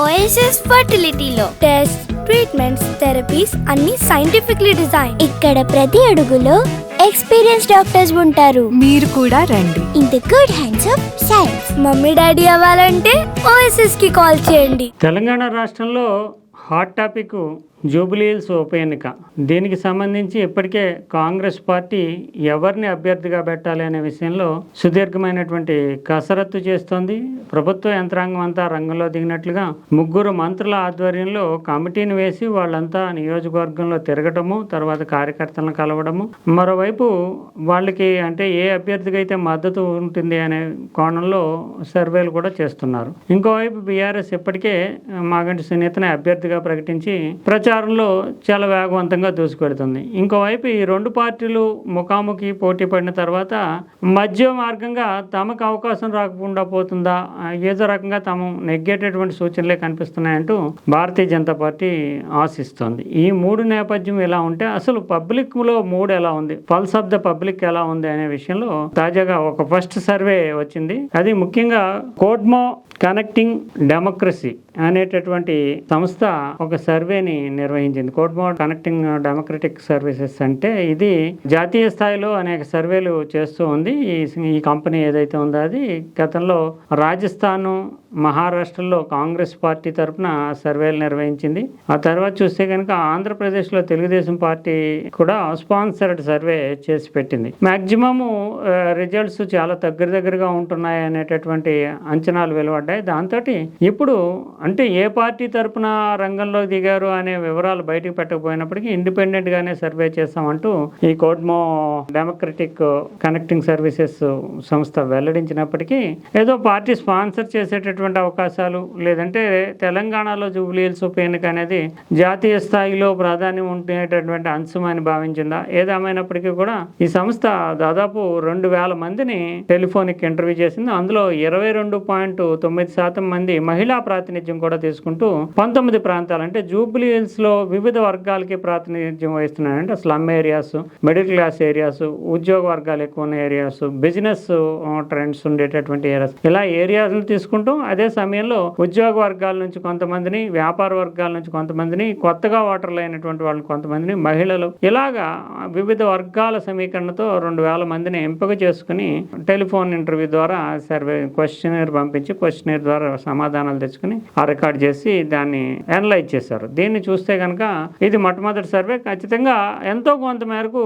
OSS ఫర్టిలిటీలో test treatments therapies అన్ని scientifically design ఇక్కడ ప్రతి అడుగులో ఎక్స్పీరియన్స్ డాక్టర్స్ ఉంటారు. మీరు కూడా రండి. In the good hands of science mummy daddy అవ్వాలంటే ఓఎస్ఎస్కి కాల్ చేయండి. తెలంగాణ రాష్ట్రంలో హాట్ టాపిక్ జూబ్లీహిల్స్ ఉప ఎన్నిక. దీనికి సంబంధించి ఇప్పటికే కాంగ్రెస్ పార్టీ ఎవరిని అభ్యర్థిగా పెట్టాలి అనే విషయంలో సుదీర్ఘమైనటువంటి కసరత్తు చేస్తోంది. ప్రభుత్వ యంత్రాంగం అంతా రంగంలో దిగినట్లుగా ముగ్గురు మంత్రుల ఆధ్వర్యంలో కమిటీని వేసి వాళ్ళంతా నియోజకవర్గంలో తిరగటము తర్వాత కార్యకర్తలను కలవడము. మరోవైపు వాళ్ళకి అంటే ఏ అభ్యర్థికి అయితే మద్దతు ఉంటుంది అనే కోణంలో సర్వేలు కూడా చేస్తున్నారు. ఇంకోవైపు బీఆర్ఎస్ ఇప్పటికే మాగంటి సునీతని అభ్యర్థిగా ప్రకటించి ప్రచారంలో చాలా వేగవంతంగా దూసుకెడుతుంది ఇంకోవైపు ఈ రెండు పార్టీలు ముఖాముఖి పోటీ పడిన తర్వాత మధ్య మార్గంగా తమకు అవకాశం రాకుండా పోతుందా? ఏదో రకంగా తాము నెగ్గేటటువంటి సూచనలే కనిపిస్తున్నాయంటూ భారతీయ జనతా పార్టీ ఆశిస్తోంది. ఈ మూడు నేపథ్యం ఎలా ఉంటే అసలు పబ్లిక్లో మూడు ఎలా ఉంది? పల్స్ ఆఫ్ ద పబ్లిక్ ఎలా ఉంది అనే విషయంలో తాజాగా ఒక ఫస్ట్ సర్వే వచ్చింది. అది ముఖ్యంగా కోడ్మో కనెక్టింగ్ డెమోక్రసీ అనేటటువంటి సంస్థ ఒక సర్వేని నిర్వహించింది. కోడ్మో కనెక్టింగ్ డెమోక్రటిక్ సర్వీసెస్ అంటే ఇది జాతీయ స్థాయిలో అనేక సర్వేలు చేస్తూ ఉంది. ఈ కంపెనీ ఏదైతే ఉందో అది గతంలో రాజస్థాను మహారాష్ట్రలో కాంగ్రెస్ పార్టీ తరఫున సర్వేలు నిర్వహించింది. ఆ తర్వాత చూస్తే కనుక ఆంధ్రప్రదేశ్లో తెలుగుదేశం పార్టీ కూడా స్పాన్సర్డ్ సర్వే చేసి పెట్టింది. మ్యాక్సిమము రిజల్ట్స్ చాలా దగ్గర దగ్గరగా ఉంటున్నాయి అనేటటువంటి అంచనాలు వెలువడ్డాయి. దాంతో ఇప్పుడు అంటే ఏ పార్టీ తరపున రంగంలో దిగారు అనే వివరాలు బయటకు పెట్టకపోయినప్పటికీ ఇండిపెండెంట్గానే సర్వే చేస్తామంటూ ఈ కోడ్మో డెమోక్రటిక్ కనెక్టింగ్ సర్వీసెస్ సంస్థ వెల్లడించినప్పటికీ ఏదో పార్టీ స్పాన్సర్ చేసేటటువంటి అవకాశాలు లేదంటే తెలంగాణలో జూబ్లీహిల్స్ ఉప ఎన్నిక అనేది జాతీయ స్థాయిలో ప్రాధాన్యం ఉండేటటువంటి అంశం అని భావించిందా? ఏదేమైనప్పటికీ కూడా ఈ సంస్థ దాదాపు రెండు వేల మందిని టెలిఫోనిక్ ఇంటర్వ్యూ చేసింది. అందులో ఇరవై రెండు పాయింట్ తొమ్మిది శాతం మంది మహిళా ప్రాతినిధ్యం కూడా తీసుకుంటూ పంతొమ్మిది ప్రాంతాలు అంటే జూబ్లీ హిల్స్లో వివిధ వర్గాలకి ప్రాతినిధ్యం వహిస్తున్నాయంటే slum areas middle class areas ఉద్యోగ వర్గాలు ఎక్కువ ఉన్న ఏరియాస్ బిజినెస్ ట్రెండ్స్ ఉండేటటువంటి ఏరియాస్. ఇలా ఏరియాస్ తీసుకుంటూ అదే సమయంలో ఉద్యోగ వర్గాల నుంచి కొంతమందిని వ్యాపార వర్గాల నుంచి కొంతమందిని కొత్తగా ఓటర్లు అయినటువంటి వాళ్ళు కొంతమందిని మహిళలు ఇలాగా వివిధ వర్గాల సమీకరణతో రెండు వేల మందిని ఎంపిక చేసుకుని టెలిఫోన్ ఇంటర్వ్యూ ద్వారా సర్వే క్వశ్చనర్ పంపించి క్వశ్చనర్ ద్వారా సమాధానాలు తెచ్చుకుని ఆ రికార్డ్ చేసి దాన్ని అనలైజ్ చేశారు. దీన్ని చూస్తే కనుక ఇది మొట్టమొదటి సర్వే. ఖచ్చితంగా ఎంతో కొంత మేరకు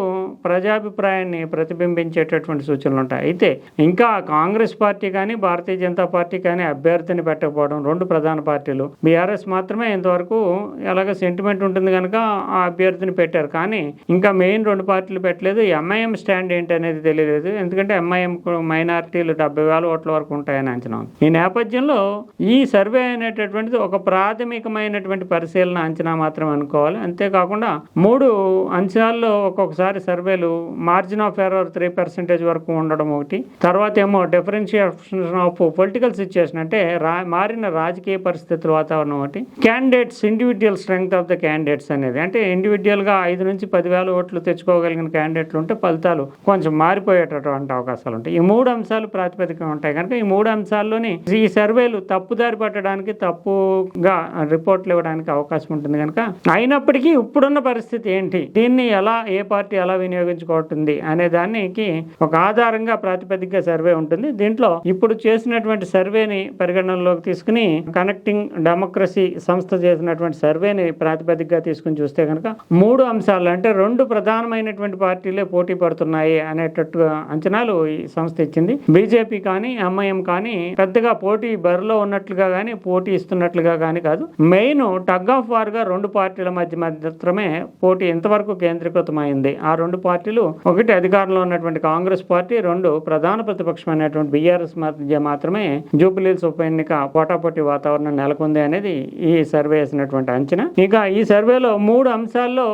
ప్రజాభిప్రాయాన్ని ప్రతిబింబించేటటువంటి సూచనలు ఉంటాయి. అయితే ఇంకా కాంగ్రెస్ పార్టీ కానీ భారతీయ జనతా పార్టీ కానీ అభ్యర్థిని పెట్టకపోవడం రెండు ప్రధాన పార్టీలు. బీఆర్ఎస్ మాత్రమే ఇంతవరకు ఎలాగ సెంటిమెంట్ ఉంటుంది కనుక ఆ అభ్యర్థిని పెట్టారు. కానీ ఇంకా మెయిన్ రెండు పార్టీలు పెట్టలేదు. ఎంఐఎం స్టాండ్ ఏంటి అనేది తెలియలేదు. ఎందుకంటే ఎంఐఎం మైనార్టీలు డెబ్బై వేల ఓట్ల వరకు ఉంటాయని అంచనా ఉంది. ఈ నేపథ్యంలో ఈ సర్వే అనేటటువంటిది ఒక ప్రాథమికమైనటువంటి పరిశీలన అంచనా మాత్రం అనుకోవాలి. అంతేకాకుండా మూడు అంచనాల్లో ఒక్కొక్కసారి సర్వేలు margin of error three percentage వరకు ఉండడం ఒకటి. తర్వాత ఏమో డిఫరెన్షియేషన్ ఆఫ్ పొలిటికల్ సిచ్యుయేషన్ అంటే రా మారిన రాజకీయ పరిస్థితుల వాతావరణం ఒకటి. Candidates individual strength of the candidates అనేది. అంటే ఇండివిజువల్గా గా ఐదు నుంచి పదివేల ఓట్లు తెచ్చుకోగలిగిన క్యాండిడేట్లు ఉంటే ఫలితాలు కొంచెం మారిపోయేటటువంటి అవకాశాలు ఉంటాయి. ఈ మూడు అంశాలు ప్రాతిపదికగా ఉంటాయి కనుక ఈ మూడు అంశాల్లోని ఈ సర్వేలు తప్పుదారి పట్టడానికి తప్పుగా రిపోర్ట్లు ఇవ్వడానికి అవకాశం ఉంటుంది కనుక అయినప్పటికీ ఇప్పుడున్న పరిస్థితి ఏంటి? దీన్ని ఎలా ఏ పార్టీ ఎలా వినియోగించుకుంటుంది అనే దానికి ఒక ఆధారంగా ప్రాతిపదికగా సర్వే ఉంటుంది. దీంట్లో ఇప్పుడు చేసినటువంటి సర్వేని పరిగణనలోకి తీసుకుని కనెక్టింగ్ డెమోక్రసీ సంస్థ చేసినటువంటి సర్వేని ప్రాతిపదికగా తీసుకుని చూస్తే కనుక మూడు అంశాలు అంటే రెండు ప్రధానమైనటువంటి పార్టీలే పోటీ పడుతున్నాయి అనేటట్టుగా అంచనాలు ఈ సంస్థ ఇచ్చింది. బీజేపీ కానీ ఎంఐఎం కానీ పెద్దగా పోటీ బరిలో ఉన్నట్లుగా కానీ పోటీ ఇస్తున్నట్లుగా కానీ కాదు. మెయిన్ టగ్ ఆఫ్ వార్గా రెండు పార్టీల మధ్య మాత్రమే పోటీ ఇంతవరకు కేంద్రీకృతమైంది. ఆ రెండు పార్టీలు ఒకటి అధికారంలో ఉన్నటువంటి కాంగ్రెస్ పార్టీ రెండు ప్రధాన ప్రతిపక్షమైనటువంటి బీఆర్ఎస్ మధ్య మాత్రమే జూబ్లీహిల్స్ ఉప ఎన్నిక పోటాపోటీ వాతావరణం నెలకొంది అనేది ఈ సర్వే వేసినటువంటి అంచనా. ఇక ఈ సర్వేలో మూడు అంశాల్లో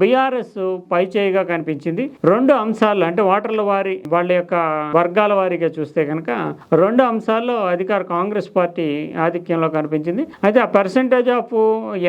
బీఆర్ఎస్ పైచేయిగా కనిపించింది. రెండు అంశాలు అంటే ఓటర్ల వారి వాళ్ళ యొక్క వర్గాల వారీగా చూస్తే కనుక రెండు అంశాల్లో అధికార కాంగ్రెస్ పార్టీ ఆధిక్యంలో కనిపించింది. అయితే ఆ పర్సంటేజ్ ఆఫ్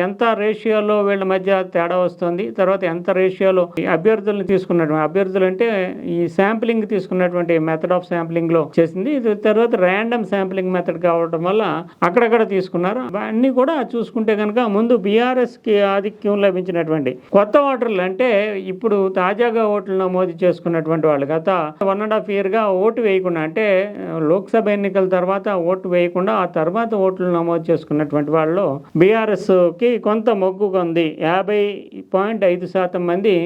ఎంత రేషియోలో వీళ్ళ మధ్య తేడా వస్తుంది తర్వాత ఎంత రేషియోలో ఈ అభ్యర్థులను తీసుకున్నటువంటి అభ్యర్థులు అంటే ఈ శాంప్లింగ్ తీసుకున్నటువంటి మెథడ్ ఆఫ్ శాంప్లింగ్లో చేసింది. తర్వాత ర్యాండమ్ శాంప్లింగ్ మెథడ్ కావడం రావడం వల్ల అక్కడక్కడ తీసుకున్నారు. అన్నీ కూడా చూసుకుంటే కనుక ముందు బీఆర్ఎస్కి ఆధిక్యం లభించినటువంటి కొత్త ఓటర్లు అంటే ఇప్పుడు తాజాగా ఓట్లు నమోదు చేసుకున్నటువంటి వాళ్ళు గత వన్ అండ్ హాఫ్ ఇయర్గా ఓటు వేయకుండా అంటే లోక్సభ ఎన్నికల తర్వాత ఓటు వేయకుండా ఆ తర్వాత ఓట్లు నమోదు చేసుకున్నటువంటి వాళ్ళు బీఆర్ఎస్కి కొంత మొగ్గు ఉంది యాభై పాయింట్ ఐదు శాతం మంది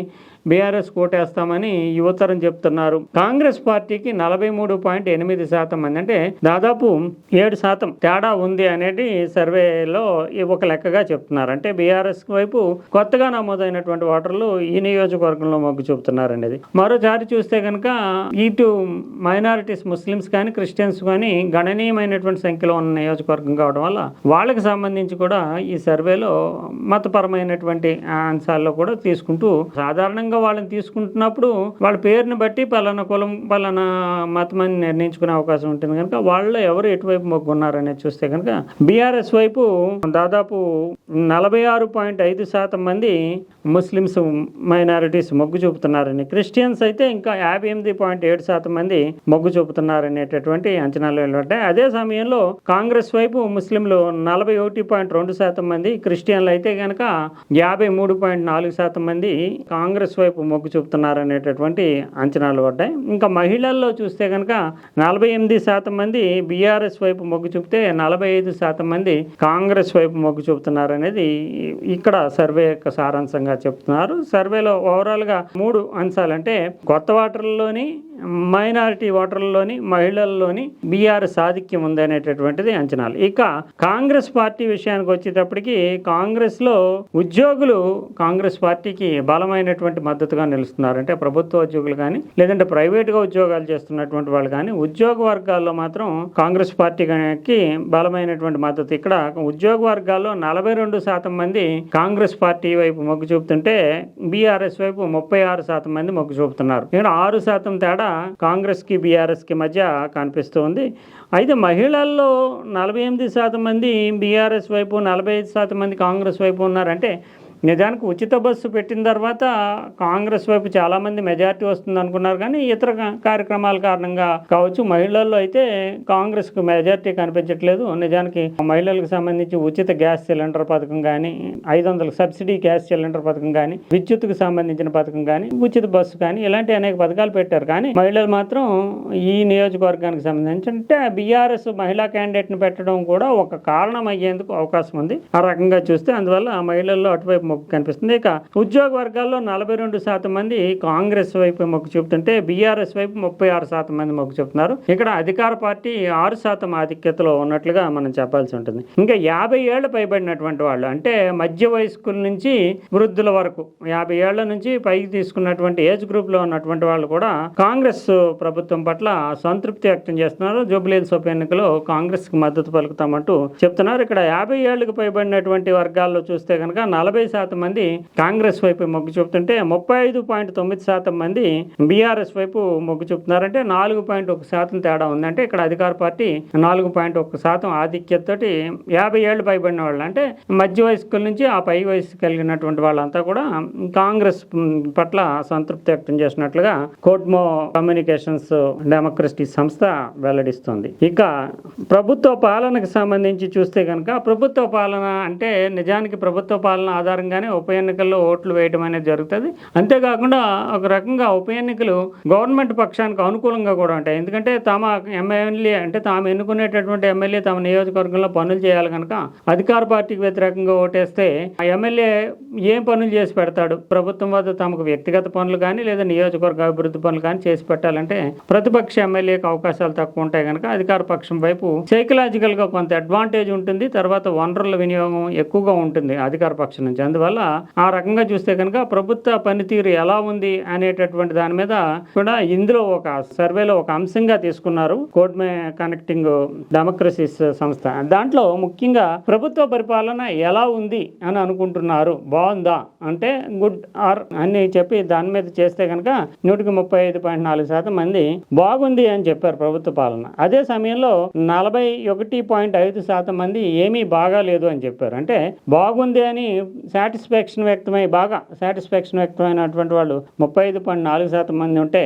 బీఆర్ఎస్ కోటేస్తామని యువతరం చెప్తున్నారు. కాంగ్రెస్ పార్టీకి నలభై మూడు పాయింట్ ఎనిమిది శాతం మంది అంటే దాదాపు ఏడు శాతం తేడా ఉంది అనేది సర్వేలో ఒక లెక్కగా చెప్తున్నారు. అంటే బీఆర్ఎస్ వైపు కొత్తగా నమోదైనటువంటి ఓటర్లు ఈ నియోజకవర్గంలో మొగ్గు చూపుతున్నారు అనేది మరోసారి చూస్తే కనుక ఇటు మైనారిటీస్ ముస్లిమ్స్ కానీ క్రిస్టియన్స్ కానీ గణనీయమైనటువంటి సంఖ్యలో ఉన్న నియోజకవర్గం కావడం వల్ల వాళ్ళకి సంబంధించి కూడా ఈ సర్వేలో మతపరమైనటువంటి అంశాల్లో కూడా తీసుకుంటూ సాధారణంగా వాళ్ళని తీసుకుంటున్నప్పుడు వాళ్ళ పేరుని బట్టి పలానా కులం పలానా మతం అని నిర్ణయించుకునే అవకాశం ఉంటుంది కనుక వాళ్ళు ఎవరు ఎటువైపు మొగ్గున్నారనేది చూస్తే కనుక బీఆర్ఎస్ వైపు దాదాపు నలభై ఆరు పాయింట్ ఐదు శాతం మంది ముస్లిమ్స్ మైనారిటీస్ మొగ్గు చూపుతున్నారని క్రిస్టియన్స్ అయితే ఇంకా యాభై ఎనిమిది పాయింట్ ఏడు శాతం మంది మొగ్గు చూపుతున్నారనేటటువంటి అంచనాలు వెలువడ్డాయి. అదే సమయంలో కాంగ్రెస్ వైపు ముస్లింలు నలభై ఒకటి పాయింట్ రెండు శాతం మంది క్రిస్టియన్లు అయితే కనుక యాభై మూడు పాయింట్ నాలుగు శాతం మంది కాంగ్రెస్ వైపు మొగ్గు చూపుతున్నారనేటటువంటి అంచనాలు పడ్డాయి. ఇంకా మహిళల్లో చూస్తే కనుక నలభై ఎనిమిది శాతం మంది బీఆర్ఎస్ వైపు మొగ్గు చూపితే నలభై ఐదు శాతం మంది కాంగ్రెస్ వైపు మొగ్గు చూపుతున్నారనేది ఇక్కడ సర్వే యొక్క సారాంశంగా చెప్తున్నారు. సర్వేలో ఓవరాల్గా మూడు అంశాలంటే కొత్త ఓటర్లలోని మైనారిటీ ఓటర్లలోని మహిళల్లోని బీఆర్ఎస్ ఆధిక్యం ఉందనేటటువంటిది అంచనాలు. ఇక కాంగ్రెస్ పార్టీ విషయానికి వచ్చేటప్పటికి కాంగ్రెస్లో ఉద్యోగులు కాంగ్రెస్ పార్టీకి బలమైనటువంటి మద్దతుగా నిలుస్తున్నారు. అంటే ప్రభుత్వ ఉద్యోగులు కానీ లేదంటే ప్రైవేటుగా ఉద్యోగాలు చేస్తున్నటువంటి వాళ్ళు కానీ ఉద్యోగ వర్గాల్లో మాత్రం కాంగ్రెస్ పార్టీకి బలమైనటువంటి మద్దతు. ఇక్కడ ఉద్యోగ వర్గాల్లో నలభై రెండు శాతం మంది కాంగ్రెస్ పార్టీ వైపు మొగ్గు చూపుతుంటే బీఆర్ఎస్ వైపు ముప్పై ఆరు శాతం మంది మొగ్గు చూపుతున్నారు. ఇక్కడ ఆరు శాతం తేడా కాంగ్రెస్కి బీఆర్ఎస్కి మధ్య కనిపిస్తుంది. అయితే మహిళల్లో నలభై ఎనిమిది శాతం మంది బీఆర్ఎస్ వైపు నలభై ఐదు శాతం మంది కాంగ్రెస్ వైపు ఉన్నారంటే నిజానికి ఉచిత బస్సు పెట్టిన తర్వాత కాంగ్రెస్ వైపు చాలామంది మెజారిటీ వస్తుంది అనుకున్నారు కానీ ఇతర కార్యక్రమాల కారణంగా కావచ్చు మహిళల్లో అయితే కాంగ్రెస్కు మెజారిటీ కనిపించట్లేదు. నిజానికి మహిళలకు సంబంధించి ఉచిత గ్యాస్ సిలిండర్ పథకం కానీ ఐదు వందల సబ్సిడీ గ్యాస్ సిలిండర్ పథకం కానీ విద్యుత్కు సంబంధించిన పథకం కానీ ఉచిత బస్సు కానీ ఇలాంటి అనేక పథకాలు పెట్టారు. కానీ మహిళలు మాత్రం ఈ నియోజకవర్గానికి సంబంధించి అంటే బీఆర్ఎస్ మహిళా క్యాండిడేట్ని పెట్టడం కూడా ఒక కారణం అయ్యేందుకు అవకాశం ఉంది. ఆ రకంగా చూస్తే అందువల్ల మహిళల్లో అటువైపు మొగ్గు కనిపిస్తుంది. ఇక ఉద్యోగ వర్గాల్లో నలభై రెండు శాతం మంది కాంగ్రెస్ వైపు మొగ్గు చూపుతుంటే బీఆర్ఎస్ వైపు ముప్పై ఆరు శాతం మంది మొగ్గు చూపుతున్నారు. ఇక్కడ అధికార పార్టీ ఆరు శాతం ఆధిక్యతలో ఉన్నట్లుగా మనం చెప్పాల్సి ఉంటుంది. ఇంకా యాభై ఏళ్ళు పైబడినటువంటి వాళ్ళు అంటే మధ్య వయస్కుల నుంచి వృద్ధుల వరకు యాభై ఏళ్ళ నుంచి పైకి తీసుకున్నటువంటి ఏజ్ గ్రూప్లో ఉన్నటువంటి వాళ్ళు కూడా కాంగ్రెస్ ప్రభుత్వం పట్ల సంతృప్తి వ్యక్తం చేస్తున్నారు. జూబ్లీహిల్స్ ఉప ఎన్నికలో కాంగ్రెస్కి మద్దతు పలుకుతామంటూ చెప్తున్నారు. ఇక్కడ యాభై ఏళ్ళకు పైబడినటువంటి వర్గాల్లో చూస్తే కనుక నలభై శాతం మంది కాంగ్రెస్ వైపు మొగ్గు చూపుతుంటే ముప్పై ఐదు పాయింట్ తొమ్మిది శాతం మంది బీఆర్ఎస్ వైపు మొగ్గు చూపుతున్నారంటే నాలుగు పాయింట్ ఒక శాతం తేడా ఉందంటే ఇక్కడ అధికార పార్టీ నాలుగు పాయింట్ ఒక శాతం ఆధిక్యతతోటి యాభై ఏళ్ళు పైబడిన వాళ్ళు అంటే మధ్య వయస్కుల నుంచి ఆ పై వయసు కలిగినటువంటి వాళ్ళంతా కూడా కాంగ్రెస్ పట్ల సంతృప్తి వ్యక్తం చేసినట్లుగా కోట్మో కమ్యూనికేషన్స్ డెమోక్రసీ సంస్థ వెల్లడిస్తుంది. ఇక ప్రభుత్వ పాలనకు సంబంధించి చూస్తే కనుక ప్రభుత్వ పాలన అంటే నిజానికి ప్రభుత్వ పాలన ఆధారంగా కానీ ఉప ఎన్నికల్లో ఓట్లు వేయడం అనేది జరుగుతుంది. అంతేకాకుండా ఒక రకంగా ఉప ఎన్నికలు గవర్నమెంట్ పక్షానికి అనుకూలంగా కూడా ఉంటాయి. ఎందుకంటే తమ ఎమ్మెల్యే అంటే తాము ఎన్నుకునేటటువంటి ఎమ్మెల్యే తమ నియోజకవర్గంలో పనులు చేయాలి కనుక అధికార పార్టీకి వ్యతిరేకంగా ఓటేస్తే ఆ ఎమ్మెల్యే ఏం పనులు చేసి పెడతాడు? ప్రభుత్వం వద్ద తమకు వ్యక్తిగత పనులు కానీ లేదా నియోజకవర్గ అభివృద్ధి పనులు కానీ చేసి పెట్టాలంటే ప్రతిపక్ష ఎమ్మెల్యేకి అవకాశాలు తక్కువ ఉంటాయి కనుక అధికార పక్షం వైపు సైకలాజికల్గా కొంత అడ్వాంటేజ్ ఉంటుంది. తర్వాత వనరుల వినియోగం ఎక్కువగా ఉంటుంది అధికార పక్షం నుంచి. అందువల్ల ఆ రకంగా చూస్తే కనుక ప్రభుత్వ పనితీరు ఎలా ఉంది అనేటటువంటి దాని మీద కూడా ఇందులో ఒక సర్వేలో ఒక అంశంగా తీసుకున్నారు కోడ్ మే కనెక్టింగ్ డెమోక్రసీస్ సంస్థ. దాంట్లో ముఖ్యంగా ప్రభుత్వ పరిపాలన ఎలా ఉంది అని అనుకుంటున్నారు. బాగుందా? అంటే గుడ్ ఆర్ అని చెప్పి దాని మీద చేస్తే కనుక నూటికి ముప్పై ఐదు పాయింట్ నాలుగు శాతం మంది బాగుంది అని చెప్పారు ప్రభుత్వ పాలన. అదే సమయంలో నలభై ఒకటి పాయింట్ ఐదు శాతం మంది ఏమీ బాగాలేదు అని చెప్పారు. అంటే బాగుంది అని సాటిస్ఫాక్షన్ వ్యక్తమై బాగా సాటిస్ఫాక్షన్ వ్యక్తమైనటువంటి వాళ్ళు ముప్పై ఐదు పాయింట్ నాలుగు శాతం మంది ఉంటే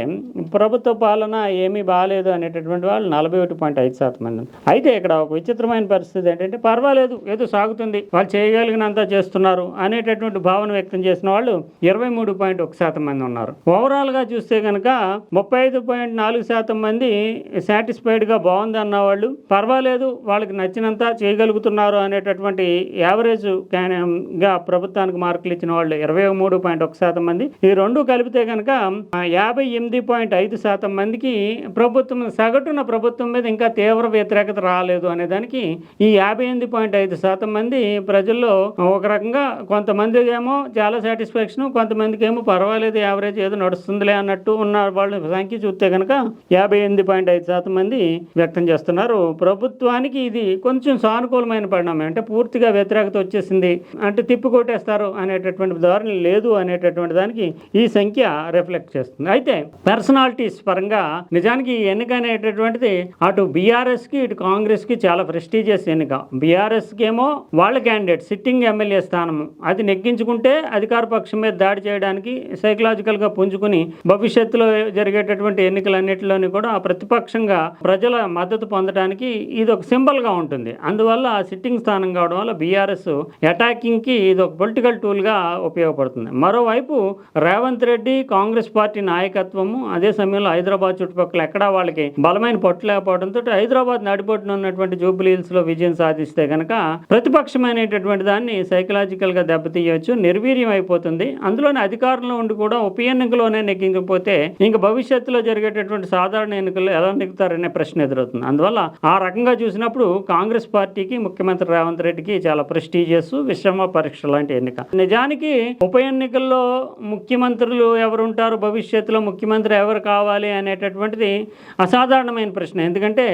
ప్రభుత్వ పాలన ఏమీ బాగాలేదు అనేటటువంటి వాళ్ళు నలభై ఒకటి పాయింట్ ఐదు శాతం మంది అయితే ఇక్కడ ఒక విచిత్రమైన పరిస్థితి ఏంటంటే పర్వాలేదు ఏదో సాగుతుంది వాళ్ళు చేయగలిగినంత చేస్తున్నారు అనేటటువంటి భావన వ్యక్తం చేసిన వాళ్ళు ఇరవై మూడు పాయింట్ ఒక శాతం మంది ఉన్నారు. ఓవరాల్గా చూస్తే కనుక ముప్పై ఐదు పాయింట్ నాలుగు శాతం మంది సాటిస్ఫైడ్గా బాగుంది అన్న వాళ్ళు పర్వాలేదు వాళ్ళకి నచ్చినంత చేయగలుగుతున్నారు అనేటటువంటి యావరేజ్గా ప్రభుత్వం ప్రభుత్వానికి మార్కులు ఇచ్చిన వాళ్ళు ఇరవై మూడు పాయింట్ ఒక శాతం మంది. ఈ రెండు కలిపితే కనుక యాభై ఎనిమిది పాయింట్ ఐదు శాతం మందికి ప్రభుత్వం సగటున ప్రభుత్వం మీద ఇంకా తీవ్ర వ్యతిరేకత రాలేదు అనే దానికి ఈ యాభై ఎనిమిది పాయింట్ ఐదు శాతం మంది ప్రజల్లో ఒక రకంగా కొంతమంది ఏమో చాలా సాటిస్ఫాక్షన్ కొంతమందికి ఏమో పర్వాలేదు యావరేజ్ ఏదో నడుస్తుందిలే అన్నట్టు ఉన్న వాళ్ళ సంఖ్య చూస్తే కనుక యాభై ఎనిమిది పాయింట్ ఐదు శాతం మంది వ్యక్తం చేస్తున్నారు. ప్రభుత్వానికి ఇది కొంచెం సానుకూలమైన పరిణామం. అంటే పూర్తిగా వ్యతిరేకత వచ్చేసింది. అంటే తిప్పి కొట్టేస్తారు అనేటటువంటి ధోరణి లేదు అనేటటువంటి దానికి ఈ సంఖ్య రిఫ్లెక్ట్ చేస్తుంది. అయితే పర్సనాలిటీస్ పరంగా నిజానికి ఈ ఎన్నిక అనేటటువంటిది అటు బీఆర్ఎస్కి ఇటు కాంగ్రెస్కి చాలా ప్రెస్టీజియస్ ఎన్నిక. బీఆర్ఎస్కి ఏమో వాళ్ళ క్యాండిడేట్ సిట్టింగ్ ఎమ్మెల్యే స్థానం. అది నెగ్గించుకుంటే అధికార పక్షం మీద దాడి చేయడానికి సైకలాజికల్గా పుంజుకుని భవిష్యత్తులో జరిగేటటువంటి ఎన్నికలన్నిటిలోని కూడా ప్రతిపక్షంగా ప్రజల మద్దతు పొందడానికి ఇది ఒక సింబల్గా ఉంటుంది. అందువల్ల సిట్టింగ్ స్థానం కావడం వల్ల బీఆర్ఎస్ అటాకింగ్కి ఇది ఒక పొలిటికల్ టూల్గా ఉపయోగపడుతుంది. మరోవైపు రేవంత్ రెడ్డి కాంగ్రెస్ పార్టీ నాయకత్వము అదే సమయంలో హైదరాబాద్ చుట్టుపక్కల ఎక్కడా వాళ్ళకి బలమైన పట్టు లేకపోవడంతో హైదరాబాద్ నడిబొట్టున ఉన్నటువంటి జూబ్లీ విజయం సాధిస్తే కనుక ప్రతిపక్షమైనటువంటి దాన్ని సైకలాజికల్గా దెబ్బతీయవచ్చు నిర్వీర్యం అయిపోతుంది. అందులోనే అధికారంలో ఉండి కూడా ఉప ఎన్నికలోనే నెగ్గించకపోతే ఇంకా భవిష్యత్తులో జరిగేటటువంటి సాధారణ ఎన్నికల్లో ఎలా నెగ్గుతారనే ప్రశ్న ఎదురవుతుంది. అందువల్ల ఆ రకంగా చూసినప్పుడు కాంగ్రెస్ పార్టీకి ముఖ్యమంత్రి రేవంత్ రెడ్డికి చాలా ప్రెస్టీజియస్ విశ్రమ పరీక్ష లాంటి ఎన్నిక. నిజానికి ఉప ఎన్నికల్లో ముఖ్యమంత్రులు ఎవరు ఉంటారు భవిష్యత్తులో ముఖ్యమంత్రి ఎవరు కావాలి అనేటటువంటిది అసాధారణమైన ప్రశ్న. ఎందుకంటే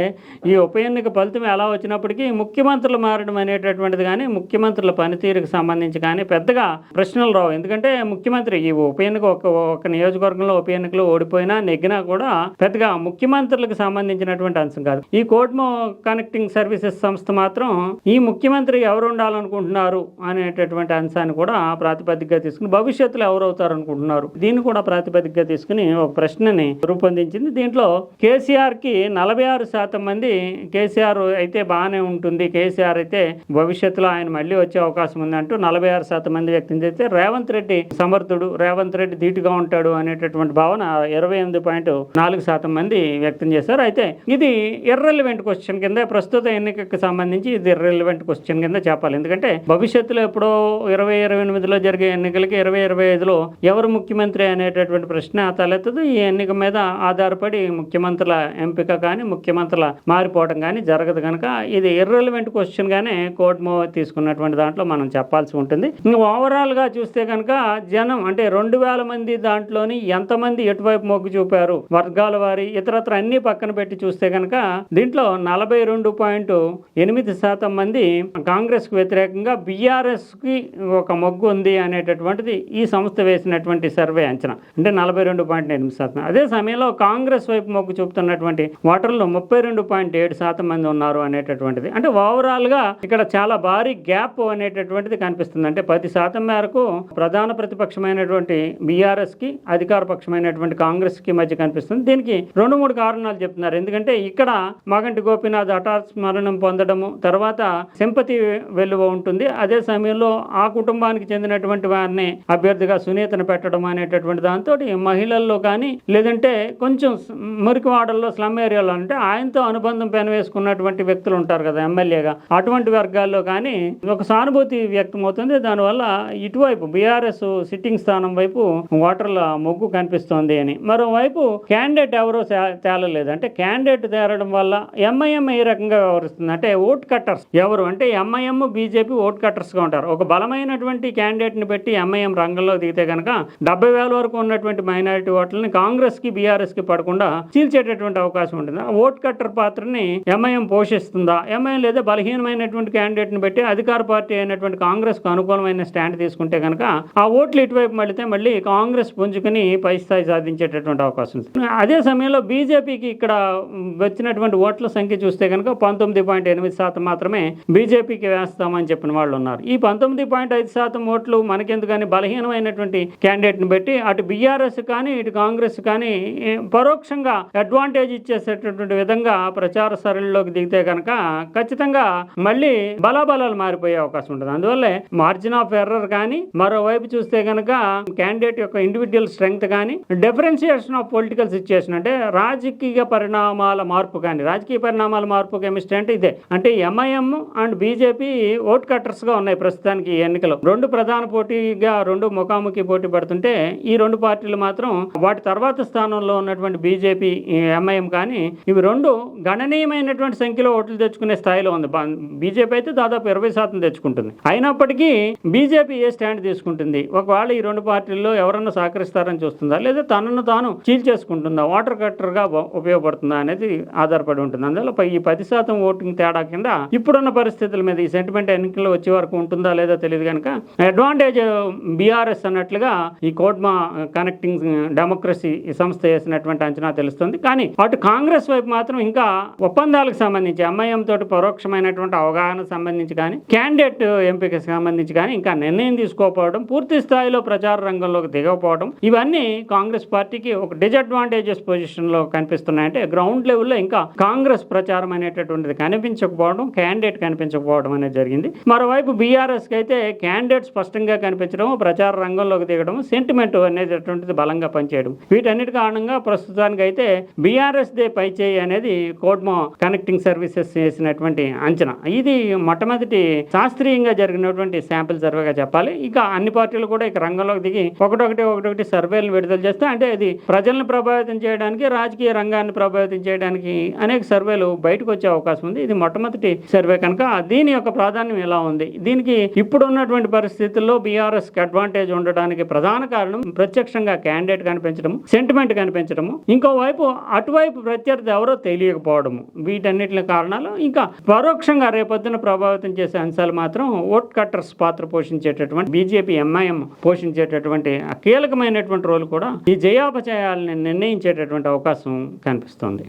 ఈ ఉప ఎన్నిక ఫలితం ఎలా వచ్చినప్పటికీ ముఖ్యమంత్రులు మారడం అనేటటువంటిది కానీ ముఖ్యమంత్రుల పనితీరుకు సంబంధించి కానీ పెద్దగా ప్రశ్నలు రావు. ఎందుకంటే ముఖ్యమంత్రి ఈ ఉప ఎన్నిక ఒక ఒక నియోజకవర్గంలో ఉప ఎన్నికలు ఓడిపోయినా నెగ్గినా కూడా పెద్దగా ముఖ్యమంత్రులకు సంబంధించినటువంటి అంశం కాదు. ఈ కోడ్మో కనెక్టింగ్ సర్వీసెస్ సంస్థ మాత్రం ఈ ముఖ్యమంత్రి ఎవరు ఉండాలనుకుంటున్నారు అనేటటువంటి అంశం అంశాన్ని కూడా ప్రాతిపదికగా తీసుకుని భవిష్యత్తులో ఎవరు అవుతారు అనుకుంటున్నారు దీన్ని కూడా ప్రాతిపదికగా తీసుకుని ఒక ప్రశ్నని రూపొందించింది. దీంట్లో కేసీఆర్కి నలభై ఆరు శాతం మంది కేసీఆర్ అయితే బాగానే ఉంటుంది. కేసీఆర్ అయితే భవిష్యత్తులో ఆయన మళ్ళీ వచ్చే అవకాశం ఉంది అంటూ నలభై ఆరు శాతం మంది వ్యక్తం చేస్తే రేవంత్ రెడ్డి సమర్థుడు రేవంత్ రెడ్డి ధీటుగా ఉంటాడు అనేటటువంటి భావన ఇరవై ఎనిమిది పాయింట్ నాలుగు శాతం మంది వ్యక్తం చేశారు. అయితే ఇది ఇర్రెలివెంట్ క్వశ్చన్ కింద ప్రస్తుత ఎన్నికకు సంబంధించి ఇది ఇర్రెలివెంట్ క్వశ్చన్ కింద చెప్పాలి. ఎందుకంటే భవిష్యత్తులో ఎప్పుడో ఇరవై ఇరవై ఎనిమిదిలో జరిగే ఎన్నికలకి ఇరవై ఇరవై ఐదులో ఎవరు ముఖ్యమంత్రి అనేటటువంటి ప్రశ్న తలెత్తదు ఈ ఎన్నిక మీద ఆధారపడి ముఖ్యమంత్రుల ఎంపిక కానీ ముఖ్యమంత్రుల మారిపోవడం కానీ జరగదు కనుక ఇది ఇర్రెలవెంట్ క్వశ్చన్ గానే కోర్టు తీసుకున్నటువంటి దాంట్లో మనం చెప్పాల్సి ఉంటుంది. ఇంకా ఓవరాల్గా చూస్తే కనుక జనం అంటే రెండు వేల మంది దాంట్లోని ఎంతమంది ఎటువైపు మొగ్గు చూపారు? వర్గాల వారి ఇతరత్ర అన్ని పక్కన పెట్టి చూస్తే కనుక దీంట్లో నలభై రెండు పాయింట్ ఎనిమిది శాతం మంది కాంగ్రెస్కు వ్యతిరేకంగా బీఆర్ఎస్కి ఒక మొగ్గు ఉంది అనేటటువంటిది ఈ సంస్థ వేసినటువంటి సర్వే అంచనా. అంటే నలభై రెండు పాయింట్ ఎనిమిది శాతం. అదే సమయంలో కాంగ్రెస్ వైపు మొగ్గు చూపుతున్నటువంటి ఓటర్లు ముప్పై రెండు పాయింట్ ఏడు శాతం మంది ఉన్నారు అనేటటువంటిది. అంటే ఓవరాల్గా ఇక్కడ చాలా భారీ గ్యాప్ అనేటటువంటిది కనిపిస్తుంది. అంటే పది శాతం మేరకు ప్రధాన ప్రతిపక్షమైనటువంటి బీఆర్ఎస్కి అధికార పక్షమైనటువంటి కాంగ్రెస్కి మధ్య కనిపిస్తుంది. దీనికి రెండు మూడు కారణాలు చెప్తున్నారు. ఎందుకంటే ఇక్కడ మాగంటి గోపీనాథ్ హఠాత్ స్మరణం పొందడము తర్వాత సింపతి వెలువ ఉంటుంది. అదే సమయంలో ఆకు కుటుంబానికి చెందినటువంటి వారిని అభ్యర్థిగా సునీతను పెట్టడం అనేటటువంటి దాంతో మహిళల్లో కానీ లేదంటే కొంచెం మురికివాడల్లో స్లమ్ ఏరియాలో అంటే ఆయనతో అనుబంధం పెనవేసుకున్నటువంటి వ్యక్తులు ఉంటారు కదా ఎమ్మెల్యేగా. అటువంటి వర్గాల్లో కానీ ఒక సానుభూతి వ్యక్తమవుతుంది దానివల్ల ఇటువైపు బీఆర్ఎస్ సిట్టింగ్ స్థానం వైపు ఓటర్ల మొగ్గు కనిపిస్తోంది అని. మరోవైపు క్యాండిడేట్ ఎవరో తేలలేదు. అంటే క్యాండిడేట్ తేరడం వల్ల ఎంఐఎం ఏ రకంగా వ్యవహరిస్తుంది? అంటే ఓట్ కట్టర్స్ ఎవరు? అంటే ఎంఐఎం బీజేపీ ఓట్ కట్టర్స్గా ఉంటారు. ఒక బలమైన క్యాండిడేట్ క్యాండిడేట్ని పెట్టి ఎంఐఎం రంగంలో దిగితే కనుక డెబ్బై వేల వరకు ఉన్నటువంటి మైనారిటీ ఓట్లని కాంగ్రెస్కి బీఆర్ఎస్కి పడకుండా చీల్చేటటువంటి అవకాశం ఉంటుంది. ఓట్ కట్టర్ పాత్రని ఎంఐఎం పోషిస్తుందా? ఎంఐఎం లేదా బలహీనమైనటువంటి క్యాండిడేట్ని పెట్టి అధికార పార్టీ అయినటువంటి కాంగ్రెస్కు అనుకూలమైన స్టాండ్ తీసుకుంటే కనుక ఆ ఓట్లు ఇటువైపు మళ్ళితే మళ్ళీ కాంగ్రెస్ పుంజుకుని పై స్థాయి సాధించేటటువంటి అవకాశం ఉంది. అదే సమయంలో బీజేపీకి ఇక్కడ వచ్చినటువంటి ఓట్ల సంఖ్య చూస్తే కనుక పంతొమ్మిది పాయింట్ ఎనిమిది శాతం మాత్రమే బీజేపీకి వేస్తామని చెప్పిన వాళ్ళు ఉన్నారు. ఈ పంతొమ్మిది పాయింట్ ఐదు శాతం ఓట్లు మనకెందుకని బలహీనమైనటువంటి క్యాండిడేట్ని పెట్టి అటు బీఆర్ఎస్ కానీ ఇటు కాంగ్రెస్ కానీ పరోక్షంగా అడ్వాంటేజ్ ఇచ్చేసేటటువంటి విధంగా ప్రచార సరళిలోకి దిగితే కనుక ఖచ్చితంగా మళ్ళీ బలాబలాలు మారిపోయే అవకాశం ఉంటుంది. అందువల్లే మార్జిన్ ఆఫ్ ఎర్రర్ కానీ మరోవైపు చూస్తే కనుక క్యాండిడేట్ యొక్క ఇండివిజువల్ స్ట్రెంగ్త్ కానీ డిఫరెన్షియేషన్ ఆఫ్ పొలిటికల్ సిచ్యుయేషన్ అంటే రాజకీయ పరిణామాల మార్పు కానీ రాజకీయ పరిణామాల మార్పు కెమిస్ట్రీ అంటే ఇదే. అంటే ఎంఐఎం అండ్ బీజేపీ ఓట్ కట్టర్స్గా ఉన్నాయి ప్రస్తుతానికి ఈ ఎన్నికలు. రెండు ప్రధాన పోటీగా రెండు ముఖాముఖి పోటీ పడుతుంటే ఈ రెండు పార్టీలు మాత్రం వాటి తర్వాత స్థానంలో ఉన్నటువంటి బీజేపీ ఎంఐఎం కానీ ఇవి రెండు గణనీయమైనటువంటి సంఖ్యలో ఓట్లు తెచ్చుకునే స్థాయిలో ఉంది. బీజేపీ అయితే దాదాపు ఇరవై శాతం తెచ్చుకుంటుంది. అయినప్పటికీ బీజేపీ ఏ స్టాండ్ తీసుకుంటుంది? ఒకవేళ ఈ రెండు పార్టీల్లో ఎవరన్నా సహకరిస్తారని చూస్తుందా? లేదా తనను తాను చీల్ చేసుకుంటుందా? వాటర్ కట్టర్గా ఉపయోగపడుతుందా అనేది ఆధారపడి ఉంటుంది. అందువల్ల ఈ పది శాతం ఓటింగ్ తేడా కింద ఇప్పుడున్న పరిస్థితుల మీద ఈ సెంటిమెంట్ ఎన్నికల్లో వచ్చే వరకు ఉంటుందా లేదా తెలియదు కనుక అడ్వాంటేజ్ బీఆర్ఎస్ అన్నట్లుగా ఈ కోడ్మా కనెక్టింగ్ డెమోక్రసీ ఈ సంస్థ చేసినటువంటి అంచనా తెలుస్తుంది. కానీ అటు కాంగ్రెస్ వైపు మాత్రం ఇంకా ఒప్పందాలకు సంబంధించి ఎంఐఎం తోటి పరోక్షమైనటువంటి అవగాహన సంబంధించి కానీ క్యాండిడేట్ ఎంపికకి సంబంధించి కానీ ఇంకా నిర్ణయం తీసుకోకపోవడం పూర్తి స్థాయిలో ప్రచార రంగంలోకి దిగకపోవడం ఇవన్నీ కాంగ్రెస్ పార్టీకి ఒక డిజడ్వాంటేజెస్ పొజిషన్లో కనిపిస్తున్నాయంటే గ్రౌండ్ లెవెల్లో ఇంకా కాంగ్రెస్ ప్రచారం అనేటటువంటిది కనిపించకపోవడం క్యాండిడేట్ కనిపించకపోవడం అనేది జరిగింది. మరోవైపు బీఆర్ఎస్కి అయితే క్యాండిడేట్ స్పష్టంగా కనిపించడం ప్రచార రంగంలోకి దిగడం సెంటిమెంట్ అనేటటువంటిది బలంగా పనిచేయడం. వీటన్నిటి కారణంగా ప్రస్తుతానికి అయితే బీఆర్ఎస్ దే పై చేయి అనేది కోడ్మో కనెక్టింగ్ సర్వీసెస్ చేసినటువంటి అంచనా. ఇది మొట్టమొదటి శాస్త్రీయంగా జరిగినటువంటి శాంపిల్ సర్వేగా చెప్పాలి. ఇక అన్ని పార్టీలు కూడా ఇక రంగంలోకి దిగి ఒకటొకటి ఒకటొకటి సర్వేలు విడుదల చేస్తే అంటే అది ప్రజలను ప్రభావితం చేయడానికి రాజకీయ రంగాన్ని ప్రభావితం చేయడానికి అనేక సర్వేలు బయటకు వచ్చే అవకాశం ఉంది. ఇది మొట్టమొదటి సర్వే కనుక దీని యొక్క ప్రాధాన్యం ఎలా ఉంది? దీనికి ఇప్పుడున్న ఉన్నటువంటి పరిస్థితుల్లో బీఆర్ఎస్కి అడ్వాంటేజ్ ఉండడానికి ప్రధాన కారణం ప్రత్యక్షంగా క్యాండిడేట్ కనిపించడం సెంటిమెంట్ కనిపించడము. ఇంకోవైపు అటువైపు ప్రత్యర్థి ఎవరో తెలియకపోవడము. వీటన్నిటి కారణాలు ఇంకా పరోక్షంగా రేపొద్దున ప్రభావితం చేసే అంశాలు మాత్రం ఓట్ కట్టర్స్ పాత్ర పోషించేటటువంటి బీజేపీ ఎంఐఎం పోషించేటటువంటి కీలకమైనటువంటి రోల్ కూడా ఈ జయాపజయాలని నిర్ణయించేటటువంటి అవకాశం కనిపిస్తోంది.